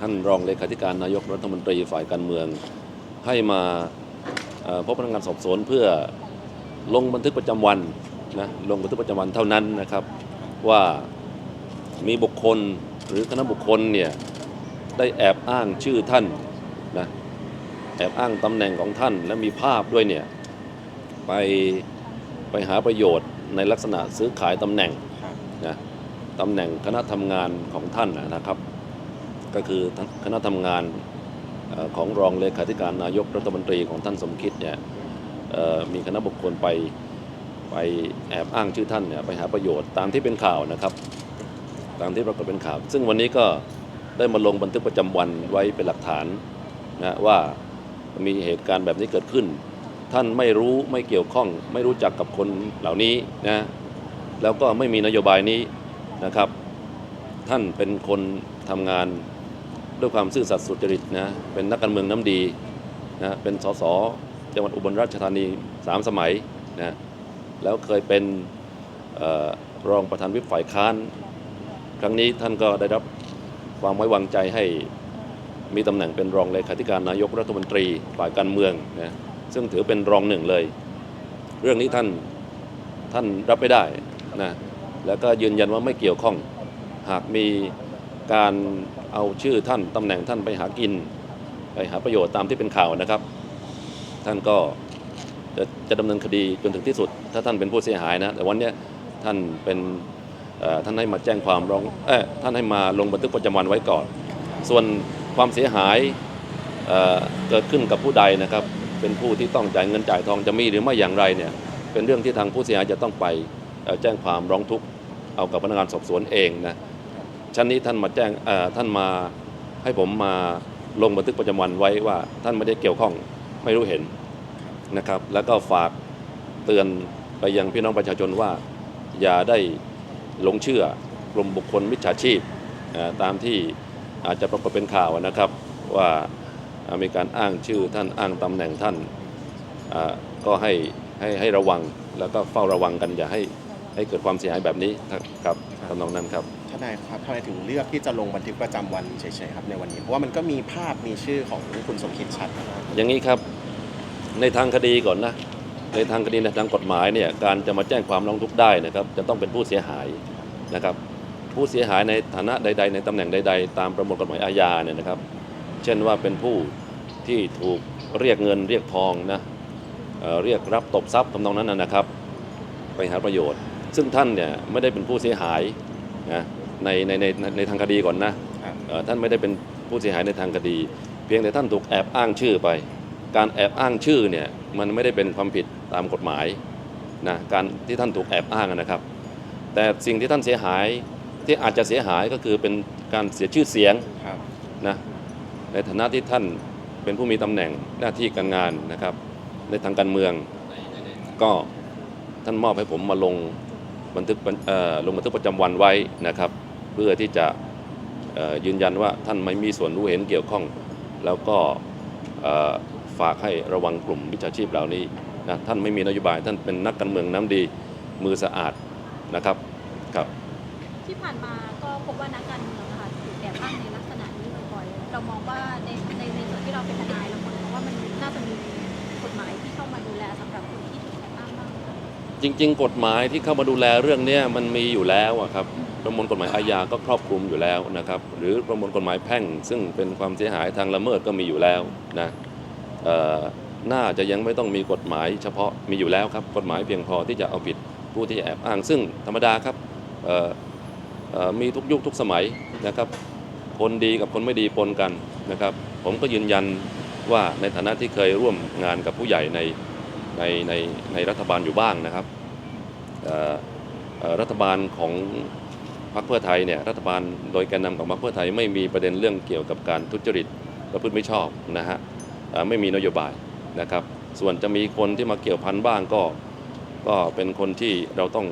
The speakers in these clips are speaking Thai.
ท่านรองเลขาธิการนายกรัฐมนตรีฝ่ายการเมือง ให้มาพบพนักงานสอบสวนเพื่อลงบันทึกประจำวันนะลงบันทึกประจำวันเท่านั้นนะครับ ว่ามีบุคคลหรือคณะบุคคลเนี่ยได้แอบอ้างชื่อท่านนะแอบอ้างตำแหน่งของท่านและมีภาพด้วยเนี่ยไปไปหาประโยชน์ในลักษณะซื้อขายตำแหน่งนะตำแหน่งคณะทำงานของท่านนะครับ ก็คือคณะทำงานของรองเลขาธิการนายกรัฐมนตรีของท่านสมคิดเนี่ยมีคณะบุคคลไปไปแอบอ้างชื่อท่านเนี่ยไปหาประโยชน์ตามที่เป็นข่าวนะครับ ตามที่ปรากฏเป็นข่าว ซึ่งวันนี้ก็ได้มาลงบันทึกประจำวันไว้เป็นหลักฐานนะว่ามีเหตุการณ์แบบนี้เกิดขึ้น ท่านไม่รู้ไม่เกี่ยวข้อง ไม่รู้จักกับคนเหล่านี้นะแล้วก็ไม่มีนโยบายนี้นะครับ ท่านเป็นคนทำงาน ด้วยความซื่อสัตย์สุจริตนะเป็นนักการเมืองน้ำดีนะเป็นสสจังหวัดอุบลราชธานีสามสมัยนะแล้วเคยเป็นออรองประธานวิปฝ่ายค้าน ครั้งนี้ท่านก็ได้รับความไว้วางใจให้มีตำแหน่งเป็นรองเลขาธิการนายกรัฐมนตรีฝ่ายการเมืองนะซึ่งถือเป็นรองหนึ่งเลย เรื่องนี้ท่านท่านรับไม่ได้นะแล้วก็ยืนยันว่าไม่เกี่ยวข้องหากมี การเอาชื่อท่านตำแหน่งท่านไปหากิน ไปหาประโยชน์ตามที่เป็นข่าวนะครับ ท่านก็จะจะดำเนินคดีจนถึงที่สุด ถ้าท่านเป็นผู้เสียหายนะแต่วันนี้ท่านเป็นท่านให้มาแจ้งความร้องเอ้ท่านให้มาลงบันทึกประจำวันไว้ก่อน ส่วนความเสียหายเเกิดขึ้นกับผู้ใดนะครับ เป็นผู้ที่ต้องจ่ายเงินจ่ายทองจะมีหรือไม่อย่างไรเนี่ยเป็นเรื่องที่ทางผู้เสียหายจะต้องไปเอ่อแจ้งความร้องทุกข์เอากับพนักงานสอบสวนเองนะ ชั้นนี้ท่านมาแจ้งท่านมาให้ผมมาลงบันทึกประจำวันไว้ว่า ท่านไม่ได้เกี่ยวข้องไม่รู้เห็นนะครับ แล้วก็ฝากเตือนไปยังพี่น้องประชาชนว่า อย่าได้หลงเชื่อกลุ่มบุคคลมิจฉาชีพตามที่อาจจะปรากฏเป็นข่าวนะครับ ว่ามีการอ้างชื่อท่านอ้างตำแหน่งท่านก็ให้ให้ให้ระวังแล้วก็เฝ้าระวังกันอย่าให้ให้เกิดความเสียหายแบบนี้ครับทำนองนั้นครับ ทนายครับทำไมถึงเลือกที่จะลงบันทึกประจำวันเฉยๆครับในวันนี้เพราะว่ามันก็มีภาพมีชื่อของคุณสมคิดชัดนะครับอย่างนี้ครับในทางคดีก่อนนะในทางคดีในทางกฎหมายเนี่ยการจะมาแจ้งความร้องทุกข์ได้นะครับจะต้องเป็นผู้เสียหายนะครับ ผู้เสียหายในฐานะใด ๆ ในตำแหน่งใด ๆ ตามประมวลกฎหมายอาญาเนี่ยนะครับ เช่นว่าเป็นผู้ที่ถูกเรียกเงินเรียกทองนะเเรียกรับตบทรัพย์ทำนองนั้นนะครับ ไปหาประโยชน์ ซึ่งท่านเนี่ยไม่ได้เป็นผู้เสียหายนะ ในในในในในทางคดีก่อนนะครับเอ่อท่านไม่ได้เป็นผู้เสียหายในทางคดี เพียงแต่ท่านถูกแอบอ้างชื่อไป การแอบอ้างชื่อเนี่ยมันไม่ได้เป็นความผิดตามกฎหมายนะการที่ท่านถูกแอบอ้างนะครับ แต่สิ่งที่ท่านเสียหายที่อาจจะเสียหายก็คือเป็นการเสียชื่อเสียงครับนะในฐานะที่ท่านเป็นผู้มีตำแหน่งหน้าที่การงานนะครับ ในทางการเมืองก็ท่านมอบให้ผมมาลงบันทึกบันเอ่อลงบันทึกประจำวันไว้นะครับ เพื่อที่จะยืนยันว่าท่านไม่มีส่วนรู้เห็นเกี่ยวข้อง แล้วก็ฝากให้ระวังกลุ่มวิชาชีพเหล่านี้นะท่านไม่มีนโยบาย ท่านเป็นนักการเมืองน้ำดีมือสะอาดนะครับครับที่ผ่านมาก็พบว่านักการเมืองนะคะถูกแอบอ้างในลักษณะนี้บ่อยๆเรามองว่าในในในส่วนที่เราเป็นทนาย จริง ๆ กฎหมายที่เข้ามาดูแลเรื่องนี้มันมีอยู่แล้วครับประมวลกฎหมายอาญาก็ครอบคลุมอยู่แล้วนะครับ หรือประมวลกฎหมายแพ่ง ซึ่งเป็นความเสียหายทางละเมิดก็มีอยู่แล้วนะน่าจะยังไม่ต้องมีกฎหมายเฉพาะมีอยู่แล้วครับ กฎหมายเพียงพอที่จะเอาผิดผู้ที่แอบอ้าง ซึ่งธรรมดาครับมีทุกยุคทุกสมัยนะครับ คนดีกับคนไม่ดีปนกันนะครับ ผมก็ยืนยันว่าในฐานะที่เคยร่วมงานกับผู้ใหญ่ใน ในในในรัฐบาลอยู่บ้างนะครับรัฐบาลของพรรคเพื่อไทยเนี่ยรัฐบาลโดยแกนนำของพรรคเพื่อไทยไม่มีประเด็นเรื่องเกี่ยวกับการทุจริตประพฤติไม่ชอบนะฮะไม่มีนโยบายนะครับ ส่วนจะมีคนที่มาเกี่ยวพันบ้างก็ก็เป็นคนที่เราต้อง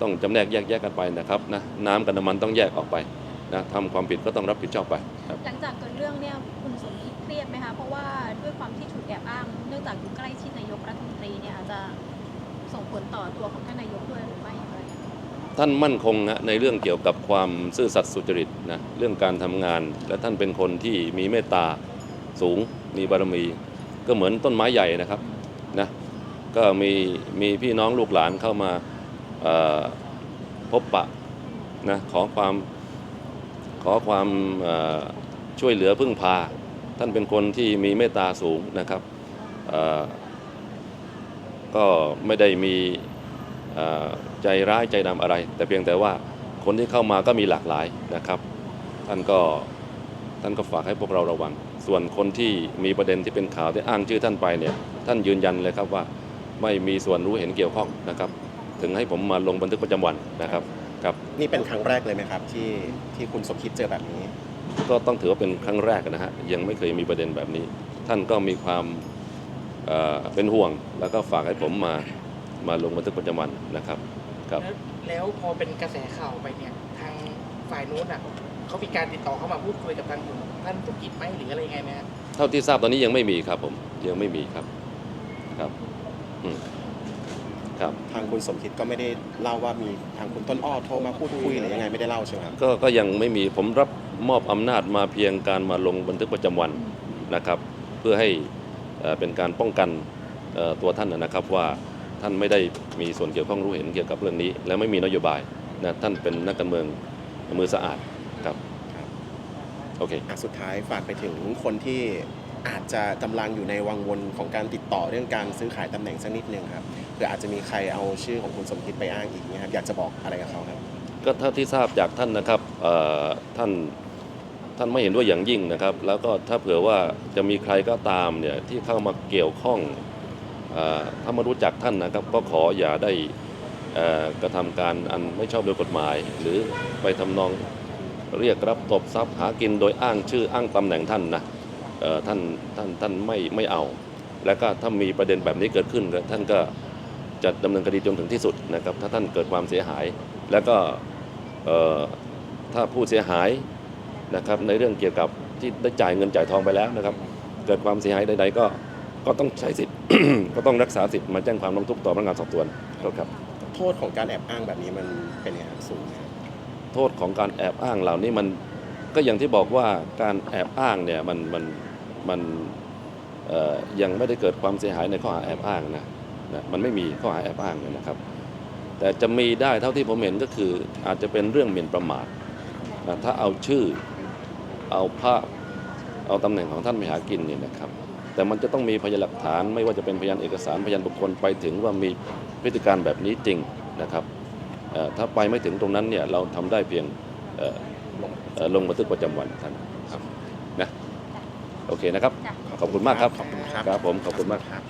ต้องจำแนกแยกแยกกันไปนะครับนะน้ำกับน้ำมันต้องแยกออกไปนะทำความผิดก็ต้องรับผิดชอบไป หลังจากเกิดเรื่องเนี่ยคุณสมคิดเครียดไหมคะเพราะว่าด้วยความที่ถูกแอบอ้าง องจากอยู่ใกล้ชิดนายกรัฐมนตรีเนี่ยอาจจะส่งผลต่อตัวของท่านนายกด้วยหรือไม่อย่างไรท่านมั่นคงนะในเรื่องเกี่ยวกับความซื่อสัตย์สุจริตนะเรื่องการทำงาน และท่านเป็นคนที่มีเมตตาสูง มีบารมี ก็เหมือนต้นไม้ใหญ่นะครับนะก็มีมีพี่น้องลูกหลานเข้ามาพบปะนะขอความขอความช่วยเหลือพึ่งพา ท่านเป็นคนที่มีเมตตาสูงนะครับ ก็ไม่ได้มีเอ่อใจร้ายใจดำอะไร แต่เพียงแต่ว่าคนที่เข้ามาก็มีหลากหลายนะครับ ท่านก็ท่านก็ฝากให้พวกเราระวัง ส่วนคนที่มีประเด็นที่เป็นข่าวที่อ้างชื่อท่านไปเนี่ยท่านยืนยันเลยครับว่าไม่มีส่วนรู้เห็นเกี่ยวข้องนะครับ ถึงให้ผมมาลงบันทึกประจำวันนะครับครับนี่เป็นครั้งแรกเลยไหมครับ ที่ที่คุณสมคิดเจอแบบนี้ ก็ต้องถือว่าเป็นครั้งแรกนะฮะยังไม่เคยมีประเด็นแบบนี้ ท่านก็มีความ เอ่อเป็นห่วงแล้วก็ฝากให้ผมมามาลงบันทึกประจำวันนะครับครับ แล้วแล้วพอเป็นกระแสข่าวไปเนี่ยทางฝ่ายนู้นอะเขามีการติดต่อเข้ามาพูดคุยกับทางท่านสมกิจไหมหรืออะไรยังไงไหมครับเท่าที่ทราบตอนนี้ยังไม่มีครับผมยังไม่มีครับครับอืมครับ ทางคุณสมคิดก็ไม่ได้เล่าว่ามีทางคุณต้นอ้อโทรมาพูดคุยหรือยังไงไม่ได้เล่าใช่ไหมครับ ก็ก็ยังไม่มีผมรับมอบอำนาจมาเพียงการมาลงบันทึกประจำวันนะครับ เพื่อให้ เอ่อเป็นการป้องกันเอ่อตัวท่านนะครับว่าท่านไม่ได้มีส่วนเกี่ยวข้องรู้เห็นเกี่ยวกับเรื่องนี้ และไม่มีนโยบายนะท่านเป็นนักการเมืองมือสะอาดครับครับโอเคอะสุดท้ายฝากไปถึงคนที่อาจจะกำลังอยู่ในวังวนของการติดต่อเรื่องการซื้อขายตำแหน่งสักนิดนึงครับเผื่ออาจจะมีใครเอาชื่อของคุณสมคิดไปอ้างอีกเนี่ยครับอยากจะบอกอะไรกับเขาครับก็เท่าที่ทราบจากท่านนะครับเอ่อท่าน ท่านไม่เห็นด้วยอย่างยิ่งนะครับ แล้วก็ถ้าเผื่อว่าจะมีใครก็ตามเนี่ยที่เข้ามาเกี่ยวข้องอถ้ามารู้จักท่านนะครับ ก็ขออย่าได้กระทำการอันไม่ชอบโดยกฎหมาย หรือไปทำนองเรียกรับตบทรัพย์หากินโดยอ้างชื่ออ้างตำแหน่งท่านนะท่านท่านท่านไม่ไม่เอา แล้วก็ถ้ามีประเด็นแบบนี้เกิดขึ้นท่านก็จะดำเนินคดีจนถึงที่สุดนะครับ ถ้าท่านเกิดความเสียหาย แล้วก็ถ้าผู้เสียหาย นะครับในเรื่องเกี่ยวกับที่ได้จ่ายเงินจ่ายทองไปแล้วนะครับ เกิดความเสียหายใดๆก็ก็ต้องใช้สิทธิ์ ก็ต้องรักษาสิทธิ์มาแจ้งความร้องทุกข์ต่อพนักงานสอบสวนครับโทษของการแอบอ้างแบบนี้มันเป็นยังไงครับสูงไหมครับโทษของการแอบอ้างเหล่านี้มันก็อย่างที่บอกว่าการแอบอ้างเนี่ยมันมันมันเอ่อยังไม่ได้เกิดความเสียหายในข้อหาแอบอ้างนะนะมันไม่มีข้อหาแอบอ้างเนี่ยนะครับ แต่จะมีได้เท่าที่ผมเห็นก็คืออาจจะเป็นเรื่องหมิ่นประมาทนะถ้าเอาชื่อ เอาภาพเอาตำแหน่งของท่านไปหากินเนี่ยนะครับ แต่มันจะต้องมีพยานหลักฐาน ไม่ว่าจะเป็นพยานเอกสารพยานบุคคลไปถึงว่ามีพฤติการแบบนี้จริงนะครับเอ่อถ้าไปไม่ถึงตรงนั้นเนี่ยเราทำได้เพียงเอ่อเอ่อลงบันทึกประจำวันท่านครับนะโอเคนะครับจ้ะขอบคุณมากครับขอบคุณครับครับผมขอบคุณมากครับ